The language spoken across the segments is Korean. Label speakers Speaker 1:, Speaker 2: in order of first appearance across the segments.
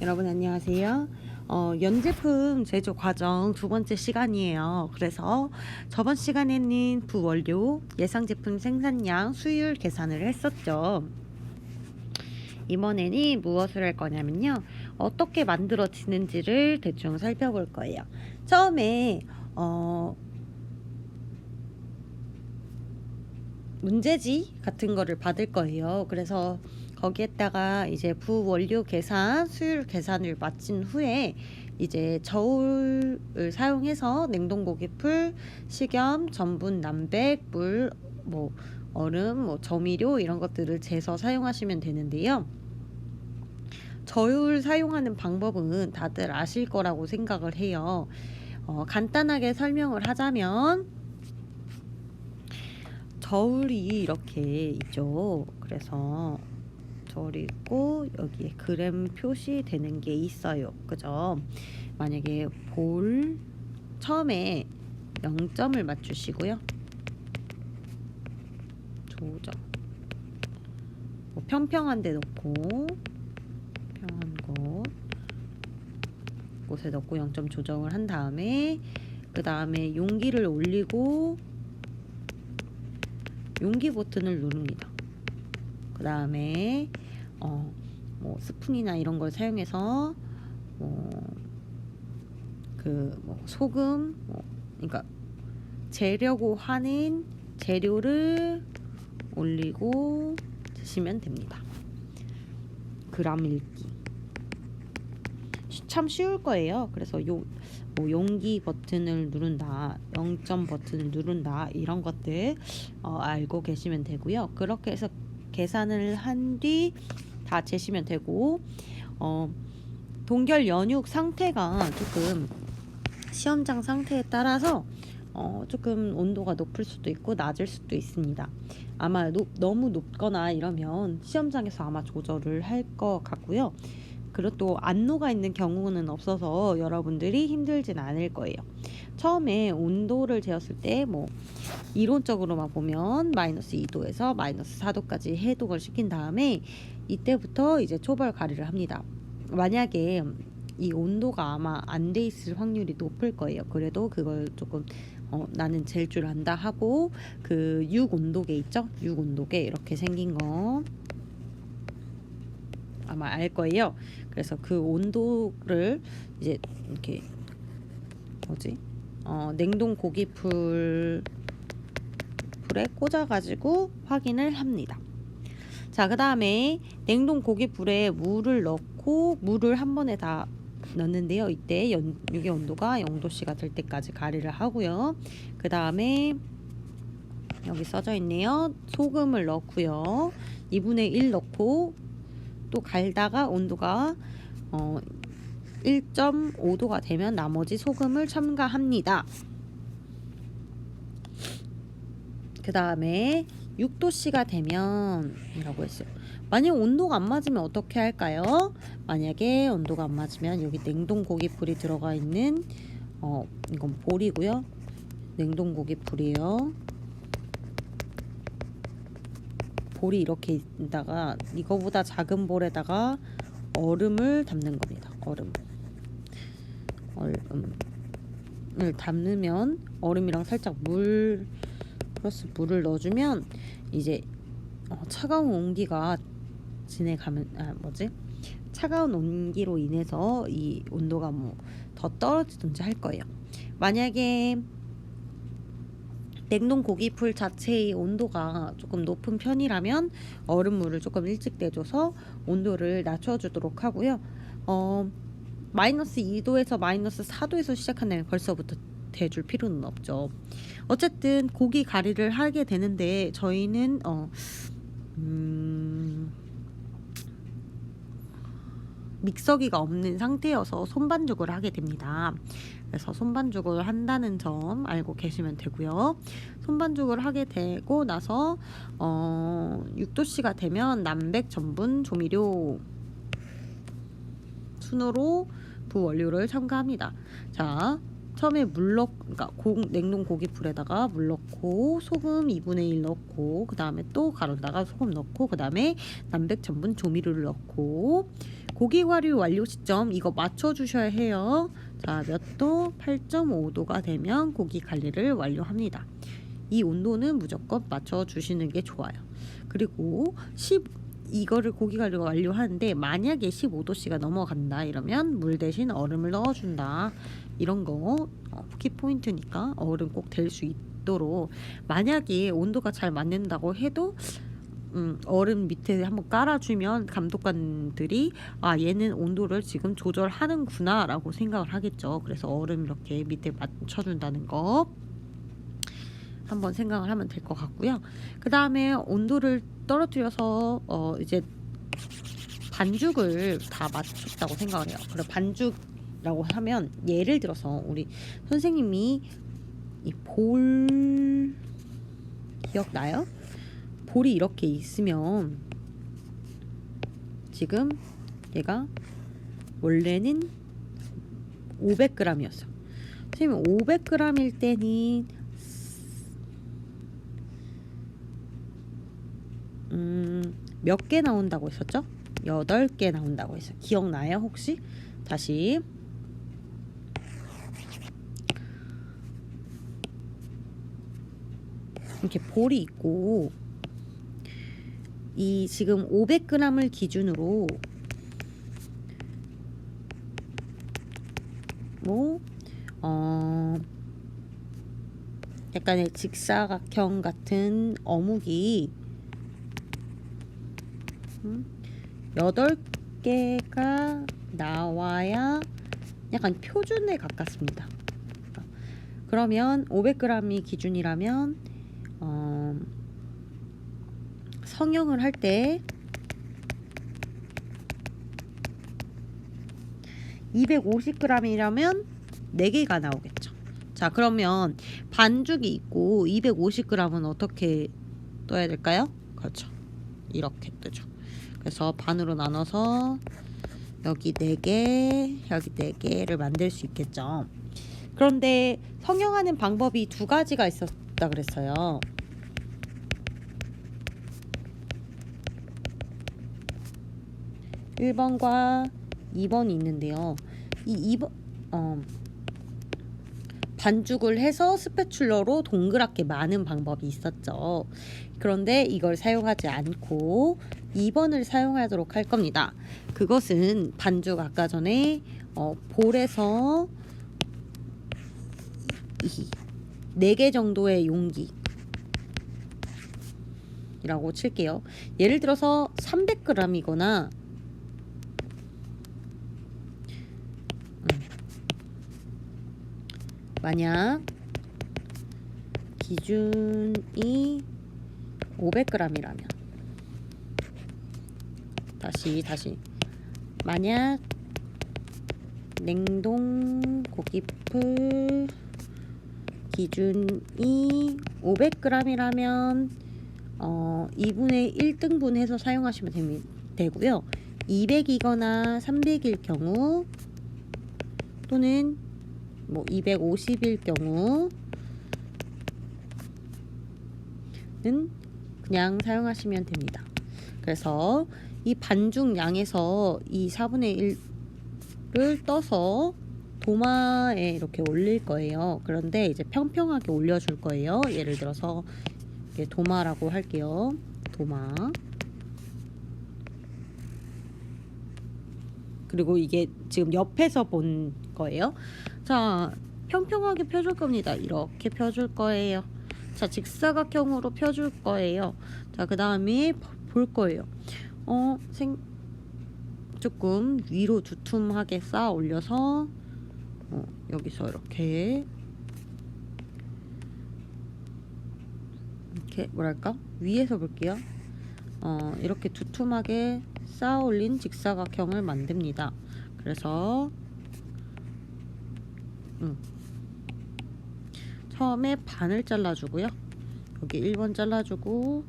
Speaker 1: 여러분 안녕하세요. 어, 연제품 제조 과정 두 번째 시간이에요. 그래서 저번 시간에는 부원료, 예상 제품 생산량, 수율 계산을 했었죠. 이번에는 무엇을 할 거냐면요. 어떻게 만들어지는지를 대충 살펴볼 거예요. 처음에 어, 문제지 같은 거를 받을 거예요. 그래서 거기에다가 이제 부원료 계산, 수율 계산을 마친 후에 이제 저울을 사용해서 냉동 고기풀, 식염, 전분, 남백, 물, 뭐 얼음, 뭐 조미료 이런 것들을 재서 사용하시면 되는데요. 저울 사용하는 방법은 다들 아실 거라고 생각을 해요. 어, 간단하게 설명을 하자면 저울이 이렇게 있죠. 그래서 있고 여기에 그램 표시되는 게 있어요. 그죠? 만약에 볼 처음에 0점을 맞추시고요. 조정. 뭐 평평한 데 놓고 평한 곳 곳에 넣고 0점 조정을 한 다음에 그 다음에 용기를 올리고 용기 버튼을 누릅니다. 그 다음에 어, 뭐 스푼이나 이런 걸 사용해서 뭐 그 뭐 소금 뭐 그러니까 재려고 하는 재료를 올리고 드시면 됩니다. 그람 읽기 참 쉬울 거예요. 그래서 요, 뭐 용기 버튼을 누른다, 0점 버튼을 누른다 이런 것들 어, 알고 계시면 되고요. 그렇게 해서 계산을 한 뒤 다 재시면 되고 어, 동결 연육 상태가 조금 시험장 상태에 따라서 어, 조금 온도가 높을 수도 있고 낮을 수도 있습니다. 아마 높, 너무 높거나 이러면 시험장에서 아마 조절을 할 것 같고요. 그리고 또 안로가 있는 경우는 없어서 여러분들이 힘들진 않을 거예요. 처음에 온도를 재었을 때 뭐 이론적으로만 보면 마이너스 2도에서 마이너스 4도까지 해독을 시킨 다음에 이때부터 이제 초벌 가리를 합니다. 만약에 이 온도가 아마 안 돼 있을 확률이 높을 거예요. 그래도 그걸 조금 어, 나는 잴 줄 안다 하고 그 6온도계 있죠? 6온도계 이렇게 생긴 거 아마 알 거예요. 그래서 그 온도를 이제 이렇게 뭐지? 어, 냉동 고기풀 불에 꽂아가지고 확인을 합니다. 자, 그 다음에 냉동 고기 불에 물을 넣고 물을 한 번에 다 넣는데요. 이때 연, 유기 온도가 0도씨가 될 때까지 가리를 하고요. 그 다음에 여기 써져 있네요. 소금을 넣고요. 2분의 1 넣고 또 갈다가 온도가 어, 1.5도가 되면 나머지 소금을 첨가합니다. 그 다음에 6도씨가 되면 이라고 했어요. 만약 온도가 안 맞으면 어떻게 할까요? 만약에 온도가 안 맞으면 여기 냉동 고기풀이 들어가 있는 어 이건 볼이고요. 냉동 고기풀이에요. 볼이 이렇게 있다가 이거보다 작은 볼에다가 얼음을 담는 겁니다. 얼음. 얼음을 담으면 얼음이랑 살짝 물 플러스 물을 넣어주면 이제 어, 차가운 온기가 지내가면 아 뭐지 차가운 온기로 인해서 이 온도가 뭐 더 떨어지든지 할 거예요. 만약에 냉동 고기풀 자체의 온도가 조금 높은 편이라면 얼음물을 조금 일찍 내줘서 온도를 낮춰주도록 하고요. 어, 마이너스 2도에서 마이너스 4도에서 시작한다면 벌써부터 대줄 필요는 없죠. 어쨌든 고기 가리를 하게 되는데 저희는 어, 음, 믹서기가 없는 상태여서 손반죽을 하게 됩니다. 그래서 손반죽을 한다는 점 알고 계시면 되고요. 손반죽을 하게 되고 나서 어, 6도씨가 되면 남백 전분 조미료 순으로 부원료를 첨가합니다. 자, 처음에 물 넣, 그러니까 고, 냉동 고기풀에다가 물 넣고 소금 2분의 1 넣고 그 다음에 또 가루다가 소금 넣고 그 다음에 남백 전분 조미료를 넣고 고기 발효 완료 시점 이거 맞춰 주셔야 해요. 자, 몇 도? 8.5도가 되면 고기 관리를 완료합니다. 이 온도는 무조건 맞춰 주시는 게 좋아요. 그리고 10 이거를 고기 관리가 완료하는데 만약에 15도씨가 넘어간다 이러면 물 대신 얼음을 넣어준다 이런 거 어, 키포인트니까 얼음 꼭될 수 있도록 만약에 온도가 잘 맞는다고 해도 음, 얼음 밑에 한번 깔아주면 감독관들이 아 얘는 온도를 지금 조절하는구나라고 생각을 하겠죠. 그래서 얼음 이렇게 밑에 맞춰준다는 거 한번 생각을 하면 될 것 같고요. 그 다음에 온도를 떨어뜨려서 어 이제 반죽을 다 맞췄다고 생각을 해요. 그래 반죽이 라고 하면 예를 들어서 우리 선생님이 이 볼 기억나요? 볼이 이렇게 있으면 지금 얘가 원래는 500g이었어. 선생님 500g일 때는 음, 몇 개 나온다고 했었죠? 8개 나온다고 했어요. 기억나요, 혹시? 다시. 이렇게 볼이 있고 이 지금 500g을 기준으로 뭐 어, 약간의 직사각형 같은 어묵이 음, 8개가 나와야 약간 표준에 가깝습니다. 그러면 500g이 기준이라면 어, 성형을 할 때 250g이라면 4개가 나오겠죠. 자, 그러면 반죽이 있고 250g은 어떻게 떠야 될까요? 그렇죠. 이렇게 뜨죠. 그래서 반으로 나눠서 여기 4개, 여기 4개를 만들 수 있겠죠. 그런데 성형하는 방법이 두 가지가 있었 다 그랬어요. 1번과 2번이 있는데요. 이 2번 어, 반죽을 해서 스패출러로 동그랗게 마는 방법이 있었죠. 그런데 이걸 사용하지 않고 2번을 사용하도록 할 겁니다. 그것은 반죽 아까 전에 어, 볼에서 4개 정도의 용기. 이라고 칠게요. 예를 들어서 300g이거나 만약 기준이 500g이라면 다시 다시. 만약 냉동 고기풀 기준이 500g이라면 어, 2분의 1등분 해서 사용하시면 됩니, 되고요. 200이거나 300일 경우 또는 뭐 250일 경우는 그냥 사용하시면 됩니다. 그래서 이 반죽 양에서 이 4분의 1을 떠서 도마에 이렇게 올릴 거예요. 그런데 이제 평평하게 올려줄 거예요. 예를 들어서 도마라고 할게요. 도마. 그리고 이게 지금 옆에서 본 거예요. 자, 평평하게 펴줄 겁니다. 이렇게 펴줄 거예요. 자, 직사각형으로 펴줄 거예요. 자, 그 다음에 볼 거예요. 어, 생, 조금 위로 두툼하게 쌓아 올려서, 어, 여기서 이렇게, 이렇게, 뭐랄까? 위에서 볼게요. 어, 이렇게 두툼하게 쌓아 올린 직사각형을 만듭니다. 그래서, 음. 처음에 반을 잘라주고요. 여기 1번 잘라주고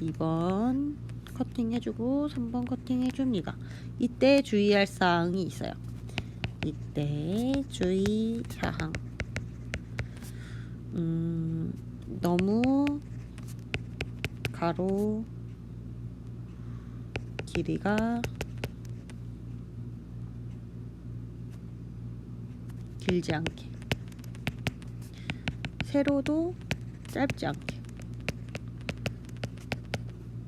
Speaker 1: 2번 커팅해주고 3번 커팅해줍니다. 이때 주의할 사항이 있어요. 이때 주의 사항. 음, 너무 가로 길이가 길지 않게. 세로도 짧지 않게.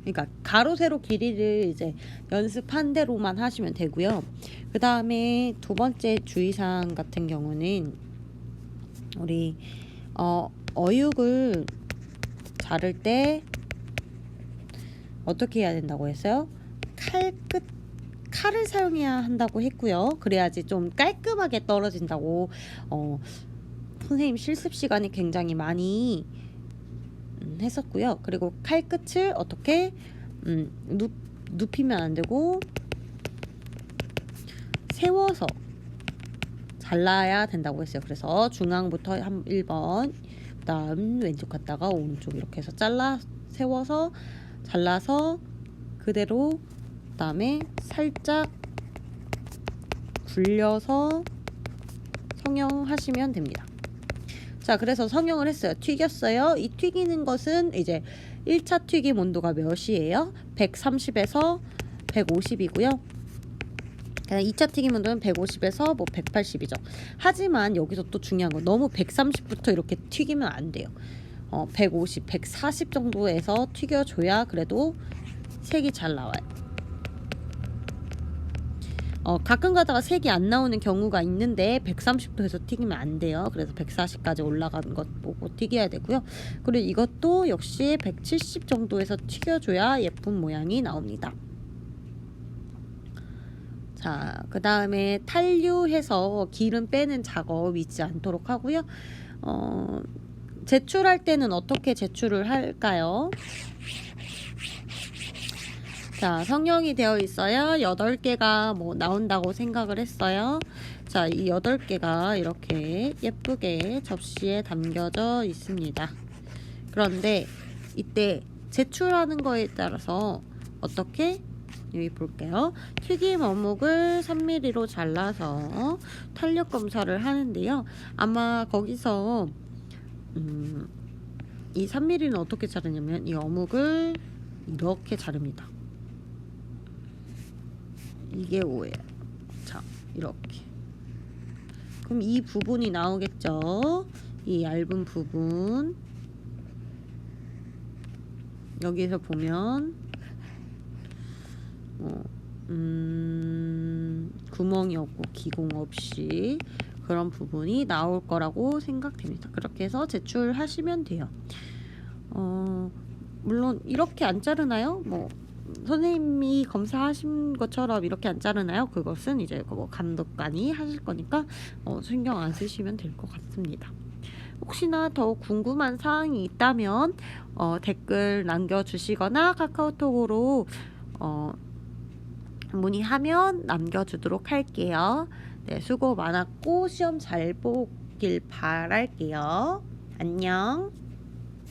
Speaker 1: 그러니까 가로 세로 길이를 이제 연습한 대로만 하시면 되고요. 그 다음에 두 번째 주의사항 같은 경우는 우리 어, 어육을 자를 때 어떻게 해야 된다고 했어요? 칼끝 칼을 사용해야 한다고 했고요. 그래야지 좀 깔끔하게 떨어진다고 어, 선생님 실습 시간이 굉장히 많이 음, 했었고요. 그리고 칼 끝을 어떻게 음, 눕, 눕히면 안 되고 세워서 잘라야 된다고 했어요. 그래서 중앙부터 한 1번, 그 다음 왼쪽 갔다가 오른쪽 이렇게 해서 잘라 세워서 잘라서 그대로 그 다음에 살짝 굴려서 성형하시면 됩니다. 자, 그래서 성형을 했어요. 튀겼어요. 이 튀기는 것은 이제 1차 튀김 온도가 몇이에요? 130에서 150이고요. 2차 튀김 온도는 150에서 뭐 180이죠. 하지만 여기서 또 중요한 건 너무 130부터 이렇게 튀기면 안 돼요. 어, 150, 140 정도에서 튀겨줘야 그래도 색이 잘 나와요. 어, 가끔 가다가 색이 안 나오는 경우가 있는데 130도에서 튀기면 안 돼요. 그래서 140까지 올라가는 것 보고 튀겨야 되고요. 그리고 이것도 역시 170 정도에서 튀겨줘야 예쁜 모양이 나옵니다. 자, 그 다음에 탄류해서 기름 빼는 작업 잊지 않도록 하고요. 어, 제출할 때는 어떻게 제출을 할까요? 자, 성형이 되어 있어요. 8개가 뭐 나온다고 생각을 했어요. 자, 이 8개가 이렇게 예쁘게 접시에 담겨져 있습니다. 그런데 이때 제출하는 거에 따라서 어떻게 여기 볼게요. 튀김 어묵을 3mm로 잘라서 탄력 검사를 하는데요. 아마 거기서 음, 이 3mm는 어떻게 자르냐면 이 어묵을 이렇게 자릅니다. 이게 5예요. 자, 이렇게. 그럼 이 부분이 나오겠죠? 이 얇은 부분. 여기에서 보면 어, 음, 구멍이 없고 기공 없이 그런 부분이 나올 거라고 생각됩니다. 그렇게 해서 제출하시면 돼요. 어, 물론 이렇게 안 자르나요? 뭐 선생님이 검사하신 것처럼 이렇게 안 자르나요? 그것은 이제 뭐 감독관이 하실 거니까 어, 신경 안 쓰시면 될 것 같습니다. 혹시나 더 궁금한 사항이 있다면 어, 댓글 남겨주시거나 카카오톡으로 어, 문의하면 남겨주도록 할게요. 네, 수고 많았고 시험 잘 보길 바랄게요. 안녕.